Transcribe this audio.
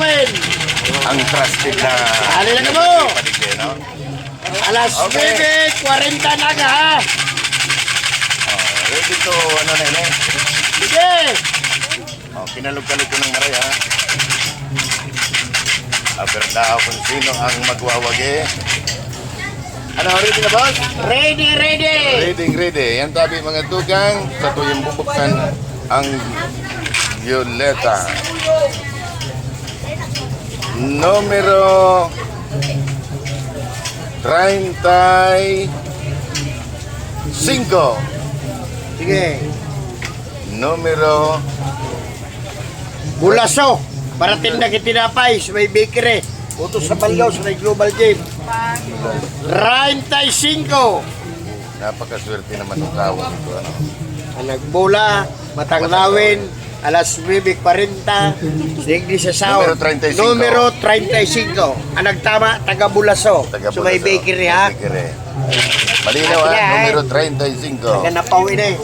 Tandawin. Ang trusted na... Dali lang mo. Paligay, no? Alas Okay. 9, 40 na ka ha. Oh, ready to, ano na yun eh. Sige. Oh, kinalog-kalog ko ng maray, ha? Aberdao kung sino ang magwawagi. Ano, ready na, boss? Ready, ready. Ready, ready. Yan tabi mga tugang sa tuyong bubuksan ang Violeta. Numero 35. Sige. Numero Bulaso. Para tinda kitinapay sa may bakery. Utos sa Balgaw sa may Global Game. 35. napakaswerte naman ng tawag ito. Ano? Ang nagbola, matanglawin, alas 9.40, digdi sa sao. Numero 35. Numero 35. Ang nagtama, taga Bulaso. Taga So may Bulaso. bakery ha. Bakery. Malinaw ha, Ayan. numero 35. Taga napawi na eh.